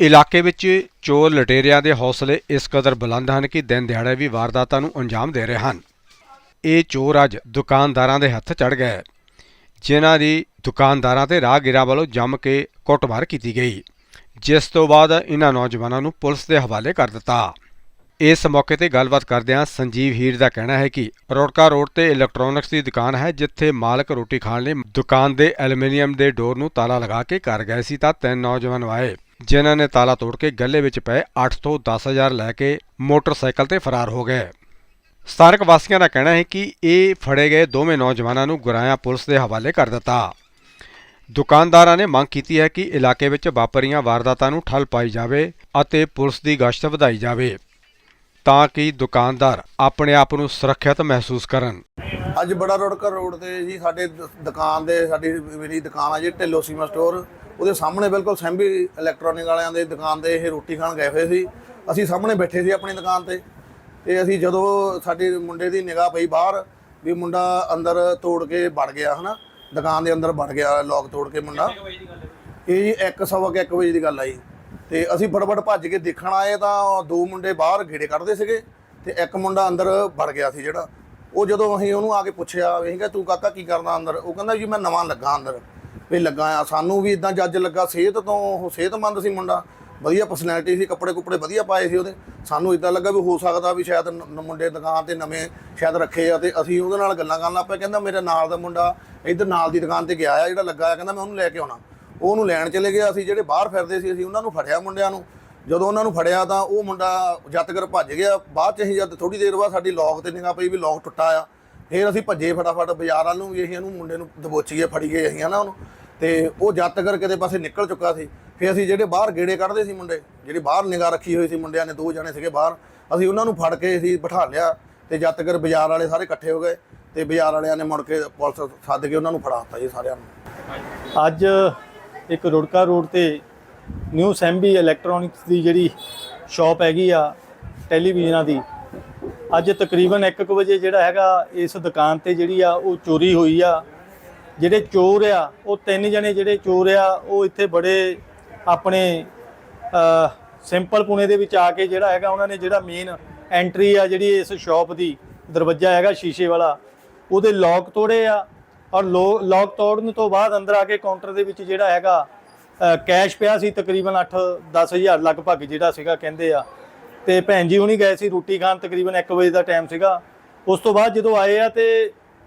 ਇਲਾਕੇ ਵਿੱਚ ਚੋਰ ਲਟੇਰਿਆਂ ਦੇ ਹੌਸਲੇ ਇਸ ਕਦਰ ਬੁਲੰਦ ਹਨ ਕਿ ਦਿਨ ਦਿਹਾੜੇ ਵੀ ਵਾਰਦਾਤਾਂ ਨੂੰ ਅੰਜਾਮ ਦੇ ਰਹੇ ਹਨ। ਇਹ ਚੋਰ ਅੱਜ ਦੁਕਾਨਦਾਰਾਂ ਦੇ ਹੱਥ ਚੜ ਗਏ, ਜਿਨ੍ਹਾਂ ਦੀ ਦੁਕਾਨਦਾਰਾਂ ਤੇ ਰਾਹਗੀਰਾਂ ਵੱਲੋਂ ਜੰਮ ਕੇ ਕੁੱਟਮਾਰ ਕੀਤੀ ਗਈ, ਜਿਸ ਤੋਂ ਬਾਅਦ ਇਹਨਾਂ ਨੌਜਵਾਨਾਂ ਨੂੰ ਪੁਲਿਸ ਦੇ ਹਵਾਲੇ ਕਰ ਦਿੱਤਾ। ਇਸ ਮੌਕੇ ਤੇ ਗੱਲਬਾਤ ਕਰਦਿਆਂ ਸੰਜੀਵ ਹੀਰ ਦਾ ਕਹਿਣਾ ਹੈ ਕਿ ਰੋੜਕਾ ਰੋਡ ਤੇ ਇਲੈਕਟ੍ਰੋਨਿਕਸ ਦੀ ਦੁਕਾਨ ਹੈ, ਜਿੱਥੇ ਮਾਲਕ ਰੋਟੀ ਖਾਣ ਲਈ ਦੁਕਾਨ ਦੇ ਐਲੂਮੀਨੀਅਮ ਦੇ ਡੋਰ ਨੂੰ ਤਾਲਾ ਲਗਾ ਕੇ ਘਰ ਗਏ ਸੀ ਤਾਂ ਤਿੰਨ ਨੌਜਵਾਨ ਆਏ। ਜਿਨ੍ਹਾਂ ਨੇ ਤਾਲਾ ਤੋੜ ਕੇ ਗੱਲੇ ਵਿੱਚ ਪਏ 8 ਤੋਂ 10000 ਲੈ ਕੇ ਮੋਟਰਸਾਈਕਲ ਤੇ ਫਰਾਰ ਹੋ ਗਏ। ਸਥਾਨਕ ਵਾਸੀਆਂ ਦਾ ਕਹਿਣਾ ਹੈ ਕਿ ਇਹ ਫੜੇ ਗਏ ਦੋਵੇਂ ਨੌਜਵਾਨਾਂ ਨੂੰ ਗੁਰਾਇਆ ਪੁਲਿਸ ਦੇ ਹਵਾਲੇ ਕਰ ਦਿੱਤਾ। ਦੁਕਾਨਦਾਰਾਂ ਨੇ ਮੰਗ ਕੀਤੀ ਹੈ ਕਿ ਇਲਾਕੇ ਵਿੱਚ ਵਾਪਰੀਆਂ ਵਾਰਦਾਤਾਂ ਨੂੰ ਠੱਲ ਪਾਈ ਜਾਵੇ ਅਤੇ ਪੁਲਿਸ ਦੀ ਗਸ਼ਤ ਵਧਾਈ ਜਾਵੇ ਤਾਂ ਕਿ ਦੁਕਾਨਦਾਰ ਆਪਣੇ ਆਪ ਨੂੰ ਸੁਰੱਖਿਅਤ ਮਹਿਸੂਸ ਕਰਨ। ਅੱਜ ਬੜਾ ਰੋੜਕਾ ਰੋਡ ਤੇ ਜੀ ਸਾਡੇ ਦ- ਦੁਕਾਨ ਦੇ ਸਾਡੀ ਮੇਰੀ ਦੁਕਾਨ ਆ ਜੀ, ਢਿੱਲੋ ਸੀਮਾ ਸਟੋਰ ਉਹਦੇ ਸਾਹਮਣੇ ਬਿਲਕੁਲ ਸੈਂਬੀ ਇਲੈਕਟ੍ਰੋਨਿਕ ਵਾਲਿਆਂ ਦੇ ਦੁਕਾਨ ਤੇ ਇਹ ਰੋਟੀ ਖਾਣ ਗਏ ਹੋਏ ਸੀ। ਅਸੀਂ ਸਾਹਮਣੇ ਬੈਠੇ ਸੀ ਆਪਣੀ ਦੁਕਾਨ ਤੇ ਤੇ ਅਸੀਂ ਜਦੋਂ ਸਾਡੇ ਮੁੰਡੇ ਦੀ ਨਿਗਾਹ ਪਈ ਬਾਹਰ ਵੀ ਮੁੰਡਾ ਅੰਦਰ ਤੋੜ ਕੇ ਵੜ ਗਿਆ ਹਨਾ? ਦੁਕਾਨ ਦੇ ਅੰਦਰ ਵੜ ਗਿਆ ਲੋਕ ਤੋੜ ਕੇ ਮੁੰਡਾ। ਇਹ ਜੀ 1 ਸਵਾ ਕੁ ਇੱਕ ਵਜੇ ਦੀ ਗੱਲ ਆ ਜੀ। ਤੇ ਅਸੀਂ ਫਟਾਫਟ ਭੱਜ ਕੇ ਦੇਖਣ ਆਏ ਤਾਂ ਦੋ ਮੁੰਡੇ ਬਾਹਰ ਗੇੜੇ ਕੱਢਦੇ ਸੀਗੇ ਤੇ ਇੱਕ ਮੁੰਡਾ ਅੰਦਰ ਵੜ ਗਿਆ ਸੀ ਜਿਹੜਾ। ਉਹ ਜਦੋਂ ਅਸੀਂ ਉਹਨੂੰ ਆ ਕੇ ਪੁੱਛਿਆ ਵੀ ਅਸੀਂ ਕਿਹਾ ਤੂੰ ਕਾਕਾ ਕੀ ਕਰਦਾ ਅੰਦਰ? ਉਹ ਕਹਿੰਦਾ ਜੀ ਮੈਂ ਨਵਾਂ ਲੱਗਾ ਅੰਦਰ। ਵੀ ਲੱਗਾ ਆ। ਸਾਨੂੰ ਵੀ ਇਦਾਂ ਜੱਜ ਲੱਗਾ, ਸਿਹਤ ਤੋਂ ਉਹ ਸਿਹਤਮੰਦ ਸੀ ਮੁੰਡਾ। ਵਧੀਆ ਪਰਸਨੈਲਿਟੀ ਸੀ, ਕੱਪੜੇ ਕੁਪੜੇ ਵਧੀਆ ਪਾਏ ਸੀ ਉਹਦੇ। ਸਾਨੂੰ ਇਦਾਂ ਲੱਗਾ ਵੀ ਹੋ ਸਕਦਾ ਵੀ ਸ਼ਾਇਦ ਨ- ਮੁੰਡੇ ਦੁਕਾਨ ਤੇ ਨਵੇਂ ਸ਼ਾਇਦ ਰੱਖੇ ਆ ਤੇ ਅਸੀਂ ਉਹਦੇ ਨਾਲ ਗੱਲਾਂ ਕਰਨ ਲੱਗ ਪਏ। ਕਹਿੰਦਾ ਮੇਰੇ ਨਾਲ ਦਾ ਮੁੰਡਾ ਇੱਧਰ ਨਾਲ ਦੀ ਦੁਕਾਨ ਤੇ ਗਿਆ ਆ, ਜਿਹੜਾ ਲੱਗਾ ਆ। ਕਹਿੰਦਾ ਮੈਂ ਉਹਨੂੰ ਲੈ ਕੇ ਆਉਣਾ। ਉਹ ਉਹਨੂੰ ਲੈਣ ਚਲੇ ਗਿਆ ਅਸੀਂ, ਜਿਹੜੇ ਬਾਹਰ ਫਿਰਦੇ ਸੀ ਅਸੀਂ, ਉਹਨਾਂ ਨੂੰ ਫੜਿਆ ਮੁੰਡਿਆਂ ਨੂੰ। ਜਦੋਂ ਉਹਨਾਂ ਨੂੰ ਫੜਿਆ ਤਾਂ ਉਹ ਮੁੰਡਾ ਜੱਤਗਰ ਭੱਜ ਗਿਆ। ਬਾਅਦ ਚ ਅਸੀਂ ਜਦ ਥੋੜੀ ਦੇਰ ਬਾਅਦ ਸਾਡੀ ਲੋਕ ਤੇ ਨਿਗਾਹ ਪਈ ਵੀ ਲੋਕ ਟੁੱਟਾ ਆ। ਫਿਰ ਅਸੀਂ ਭੱਜੇ ਫਟਾਫਟ ਬਾਜ਼ਾਰ ਵੱਲ ਨੂੰ ਵੀ ਅਸੀਂ ਇਹਨੂੰ ਮੁੰਡੇ ਨੂੰ ਦਬੋਚੀਏ ਫੜੀ ਗਏ ਅਸੀਂ ਹਨਾ ਉਹਨੂੰ। ਤੇ ਉਹ ਜੱਤਗਰ ਕਿਤੇ ਪਾਸੇ ਨਿਕਲ ਚੁੱਕਾ ਸੀ, ਫਿਰ ਅਸੀਂ ਜਿਹੜੇ ਬਾਹਰ ਗੇੜੇ ਕੱਢਦੇ ਸੀ ਮੁੰਡੇ, ਜਿਹੜੀ ਬਾਹਰ ਨਿਗਾਹ ਰੱਖੀ ਹੋਈ ਸੀ ਮੁੰਡਿਆਂ ਨੇ, ਦੋ ਜਣੇ ਸੀਗੇ ਬਾਹਰ, ਅਸੀਂ ਉਹਨਾਂ ਨੂੰ ਫੜ ਕੇ ਅਸੀਂ ਬਿਠਾ ਲਿਆ ਤੇ ਜੱਤਗਰ ਬਾਜ਼ਾਰ ਵਾਲੇ ਸਾਰੇ ਇਕੱਠੇ ਹੋ ਗਏ ਤੇ ਬਾਜ਼ਾਰ ਵਾਲਿਆਂ ਨੇ ਮੁੜ ਕੇ ਪੁਲਿਸ ਸੱਦ ਕੇ ਉਹਨਾਂ ਨੂੰ ਫੜਾਤਾ ਜੀ ਸਾਰਿਆਂ ਨੂੰ। ਅੱਜ ਇੱਕ ਰੁੜਕਾ ਰੋਡ ਤੇ ਨਿਊ ਸੈਂਬੀ ਇਲੈਕਟ੍ਰੋਨਿਕਸ ਦੀ ਜਿਹੜੀ ਸ਼ਾਪ ਹੈਗੀ ਆ ਟੈਲੀਵਿਜ਼ਨਾਂ ਦੀ, ਅੱਜ ਤਕਰੀਬਨ 1:00 ਵਜੇ ਜਿਹੜਾ ਹੈਗਾ ਇਸ ਦੁਕਾਨ ਤੇ ਜਿਹੜੀ ਆ ਉਹ ਚੋਰੀ ਹੋਈ ਆ। ਜਿਹੜੇ ਚੋਰ ਆ, ਉਹ ਤਿੰਨ ਜਣੇ ਜਿਹੜੇ ਚੋਰ ਆ, ਉਹ ਇੱਥੇ ਬੜੇ ਆਪਣੇ ਸਿੰਪਲ ਪੁਣੇ ਦੇ ਵਿੱਚ ਆ ਕੇ ਜਿਹੜਾ ਹੈਗਾ ਉਹਨਾਂ ਨੇ ਜਿਹੜਾ ਮੇਨ ਐਂਟਰੀ ਆ ਜਿਹੜੀ ਇਸ ਸ਼ਾਪ ਦੀ, ਦਰਵਾਜ਼ਾ ਹੈਗਾ ਸ਼ੀਸ਼ੇ ਵਾਲਾ, ਉਹਦੇ ਲੋਕ ਤੋੜੇ ਆ ਔਰ ਲੋਕ ਤੋੜਨ ਤੋਂ ਬਾਅਦ ਅੰਦਰ ਆ ਕੇ ਕਾਊਂਟਰ ਦੇ ਵਿੱਚ ਜਿਹੜਾ ਹੈਗਾ ਕੈਸ਼ ਪਿਆ ਸੀ ਤਕਰੀਬਨ 8-10000 ਲਗਭਗ ਜਿਹੜਾ ਸੀਗਾ ਕਹਿੰਦੇ ਆ। ਤੇ ਭੈਣ ਜੀ ਹੁਣੀ ਗਏ ਸੀ ਰੋਟੀ ਖਾਣ ਤਕਰੀਬਨ 1 ਵਜੇ ਦਾ ਟਾਈਮ ਸੀਗਾ। ਉਸ ਤੋਂ ਬਾਅਦ ਜਦੋਂ ਆਏ ਆ ਤੇ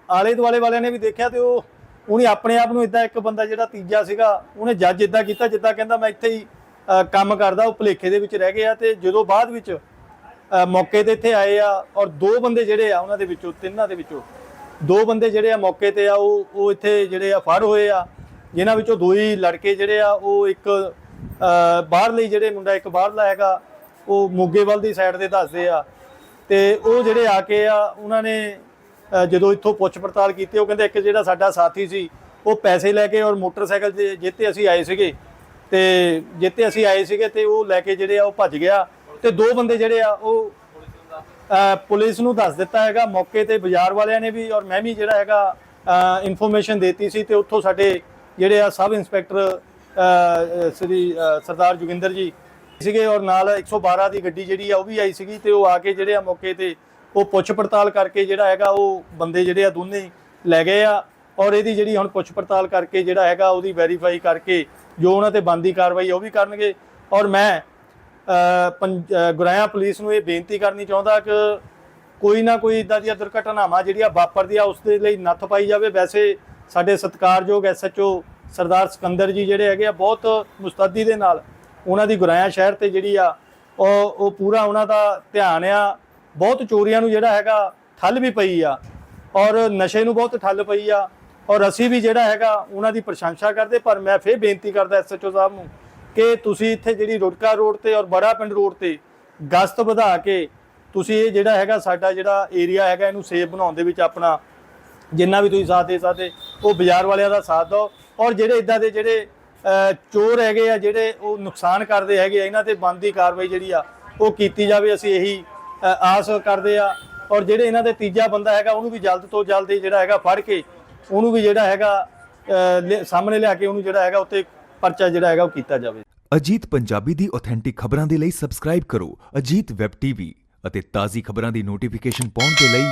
ਆਲੇ ਦੁਆਲੇ ਵਾਲਿਆਂ ਨੇ ਵੀ ਦੇਖਿਆ ਤੇ ਉਹ ਉਹਨੇ ਆਪਣੇ ਆਪ ਨੂੰ ਇਦਾਂ ਇੱਕ ਬੰਦਾ ਜਿਹੜਾ ਤੀਜਾ ਸੀਗਾ ਉਹਨੇ ਜੱਜ ਇਦਾਂ ਕੀਤਾ ਜਿੱਦਾਂ ਕਹਿੰਦਾ ਮੈਂ ਇੱਥੇ ਹੀ ਕੰਮ ਕਰਦਾ ਉਹ ਭੁਲੇਖੇ ਦੇ ਵਿੱਚ ਰਹਿ ਗਏ ਆ ਤੇ ਜਦੋਂ ਬਾਅਦ ਵਿੱਚ ਮੌਕੇ ਤੇ ਇੱਥੇ ਆਏ ਆ ਔਰ ਦੋ ਬੰਦੇ ਜਿਹੜੇ ਆ ਉਹਨਾਂ ਦੇ ਵਿੱਚੋਂ ਤਿੰਨਾਂ ਦੇ ਵਿੱਚੋਂ ਦੋ ਬੰਦੇ ਜਿਹੜੇ ਆ ਮੌਕੇ ਤੇ ਆ ਉਹ ਉਹ ਇੱਥੇ ਜਿਹੜੇ ਆ ਫੜ ਹੋਏ ਆ ਜਿਨ੍ਹਾਂ ਵਿੱਚੋਂ ਦੋ ਹੀ ਲੜਕੇ ਜਿਹੜੇ ਆ ਉਹ ਇੱਕ ਅ, ਬਾਹਰਲੇ ਜਿਹੜੇ ਮੁੰਡਾ ਇੱਕ ਬਾਹਰਲਾ ਹੈਗਾ ਉਹ ਮੋਗੇਵਾਲ ਦੀ ਸਾਈਡ ਤੇ ਦੱਸਦੇ ਆ ਤੇ ਉਹ ਜਿਹੜੇ ਆ ਕੇ ਆ ਉਹਨਾਂ ਨੇ ਜਦੋਂ ਇੱਥੋਂ ਪੁੱਛ ਪੜਤਾਲ ਕੀਤੀ, ਉਹ ਕਹਿੰਦੇ ਇੱਕ ਜਿਹੜਾ ਸਾਡਾ ਸਾਥੀ ਸੀ, ਉਹ ਪੈਸੇ ਲੈ ਕੇ ਔਰ ਮੋਟਰਸਾਈਕਲ ਤੇ ਜਿੱਤੇ ਅਸੀਂ ਆਏ ਸੀਗੇ। ਤੇ ਜਿੱਤੇ ਅਸੀਂ ਆਏ ਸੀਗੇ ਤੇ ਉਹ ਲੈ ਕੇ ਜਿਹੜੇ ਆ, ਉਹ ਭੱਜ ਗਿਆ। ਤੇ ਦੋ ਬੰਦੇ ਜਿਹੜੇ ਆ, ਉਹ ਪੁਲਿਸ ਨੂੰ ਦੱਸ ਦਿੱਤਾ ਹੈਗਾ, ਮੌਕੇ ਤੇ ਬਾਜ਼ਾਰ ਵਾਲਿਆਂ ਨੇ ਵੀ ਔਰ ਮੈਂ ਵੀ ਜਿਹੜਾ ਹੈਗਾ ਇਨਫੋਰਮੇਸ਼ਨ ਦਿੱਤੀ ਸੀ ਤੇ ਉੱਥੋਂ ਸਾਡੇ ਜਿਹੜੇ ਆ ਸਬ ਇੰਸਪੈਕਟਰ ਸ੍ਰੀ ਸਰਦਾਰ ਜੋਗਿੰਦਰ ਜੀ ਸੀਗੇ ਔਰ ਨਾਲ 112 ਦੀ ਗੱਡੀ ਜਿਹੜੀ ਆ, ਉਹ ਵੀ ਆਈ ਸੀਗੀ ਤੇ ਉਹ ਆ ਕੇ ਜਿਹੜੇ ਆ ਮੌਕੇ ਤੇ ਉਹ ਪੁੱਛ ਪੜਤਾਲ ਕਰਕੇ ਜਿਹੜਾ ਹੈਗਾ ਉਹ ਬੰਦੇ ਜਿਹੜੇ ਆ ਦੋਨੇ ਲੈ ਗਏ ਆ ਔਰ ਇਹਦੀ ਜਿਹੜੀ ਹੁਣ ਪੁੱਛ ਪੜਤਾਲ ਕਰਕੇ ਜਿਹੜਾ ਹੈਗਾ ਉਹਦੀ ਵੈਰੀਫਾਈ ਕਰਕੇ ਜੋ ਉਹਨਾਂ ਤੇ ਬੰਦੀ ਕਾਰਵਾਈ ਉਹ ਵੀ ਕਰਨਗੇ। ਔਰ ਮੈਂ ਅ, ਗੁਰਾਇਆ ਪੁਲਿਸ ਨੂੰ ਇਹ ਬੇਨਤੀ ਕਰਨੀ ਚਾਹੁੰਦਾ ਕਿ ਕੋਈ ਨਾ ਕੋਈ ਇਦਾਂ ਦੀਆਂ ਦੁਰਘਟਨਾਵਾਂ ਜਿਹੜੀਆਂ ਵਾਪਰਦੀਆਂ ਉਸ ਦੇ ਲਈ ਨੱਥ ਪਾਈ ਜਾਵੇ। ਵੈਸੇ ਸਾਡੇ ਸਤਿਕਾਰਯੋਗ ਐਸਐਚਓ ਸਰਦਾਰ ਸਿਕੰਦਰ ਜੀ ਜਿਹੜੇ ਹੈਗੇ ਆ ਬਹੁਤ ਮੁਸਤੱਦੀ ਦੇ ਨਾਲ ਉਹਨਾਂ ਦੀ ਗੁਰਾਇਆ ਸ਼ਹਿਰ ਤੇ ਜਿਹੜੀ ਆ ਉਹ ਉਹ ਪੂਰਾ ਉਹਨਾਂ ਦਾ ਧਿਆਨ ਆ ਬਹੁਤ ਚੋਰੀਆਂ ਨੂੰ ਜਿਹੜਾ ਹੈਗਾ ਠੱਲ ਵੀ ਪਈ ਆ ਔਰ ਨਸ਼ੇ ਨੂੰ ਬਹੁਤ ਠੱਲ ਪਈ ਆ ਔਰ ਅਸੀਂ ਵੀ ਜਿਹੜਾ ਹੈਗਾ ਉਹਨਾਂ ਦੀ ਪ੍ਰਸ਼ੰਸਾ ਕਰਦੇ, ਪਰ ਮੈਂ ਫੇਰ ਬੇਨਤੀ ਕਰਦਾ ਐਸਐਚਓ ਸਾਹਿਬ ਨੂੰ ਕਿ ਤੁਸੀਂ ਇੱਥੇ ਜਿਹੜੀ ਰੁੜਕਾ ਰੋਡ ਤੇ ਔਰ ਬੜਾ ਪਿੰਡ ਰੋਡ ਤੇ ਗਸ਼ਤ ਵਧਾ ਕੇ ਤੁਸੀਂ ਇਹ ਜਿਹੜਾ ਹੈਗਾ ਸਾਡਾ ਜਿਹੜਾ ਏਰੀਆ ਹੈਗਾ ਇਹਨੂੰ ਸੇਫ ਬਣਾਉਣ ਦੇ ਵਿੱਚ ਆਪਣਾ ਜਿੰਨਾ ਵੀ ਤੁਸੀਂ ਸਾਥ ਦੇ ਸਕਦੇ, ਉਹ ਬਾਜ਼ਾਰ ਵਾਲਿਆਂ ਦਾ ਸਾਥ ਦਿਓ ਔਰ ਜਿਹੜੇ ਇਦਾਂ ਦੇ ਜਿਹੜੇ ਚੋਰ ਹੈਗੇ ਆ ਜਿਹੜੇ ਉਹ ਨੁਕਸਾਨ ਕਰਦੇ ਹੈਗੇ ਆ, ਇਹਨਾਂ ਤੇ ਬਣਦੀ ਕਾਰਵਾਈ ਜਿਹੜੀ ਆ ਉਹ ਕੀਤੀ ਜਾਵੇ, ਅਸੀਂ ਇਹੀ ਆਸ ਕਰਦੇ ਆ। ਔਰ ਜਿਹੜੇ ਇਹਨਾਂ ਦੇ ਤੀਜਾ ਬੰਦਾ ਹੈਗਾ, ਉਹਨੂੰ ਵੀ ਜਲਦ ਤੋਂ ਜਲਦ ਜਿਹੜਾ ਹੈਗਾ ਫੜ ਕੇ, ਉਹਨੂੰ ਵੀ ਜਿਹੜਾ ਹੈਗਾ ਸਾਹਮਣੇ ਲਿਆ ਕੇ ਉਹਨੂੰ ਜਿਹੜਾ ਹੈਗਾ ਉੱਤੇ ਪਰਚਾ ਜਿਹੜਾ ਹੈਗਾ ਉਹ ਕੀਤਾ ਜਾਵੇ। ਅਜੀਤ ਪੰਜਾਬੀ ਦੀ ਆਥੈਂਟਿਕ ਖਬਰਾਂ ਦੇ ਲਈ ਸਬਸਕ੍ਰਾਈਬ ਕਰੋ ਅਜੀਤ ਵੈਬ ਟੀਵੀ ਅਤੇ ਤਾਜ਼ੀ ਖਬਰਾਂ ਦੀ ਨੋਟੀਫਿਕੇਸ਼ਨ ਪਾਉਣ ਦੇ ਲਈ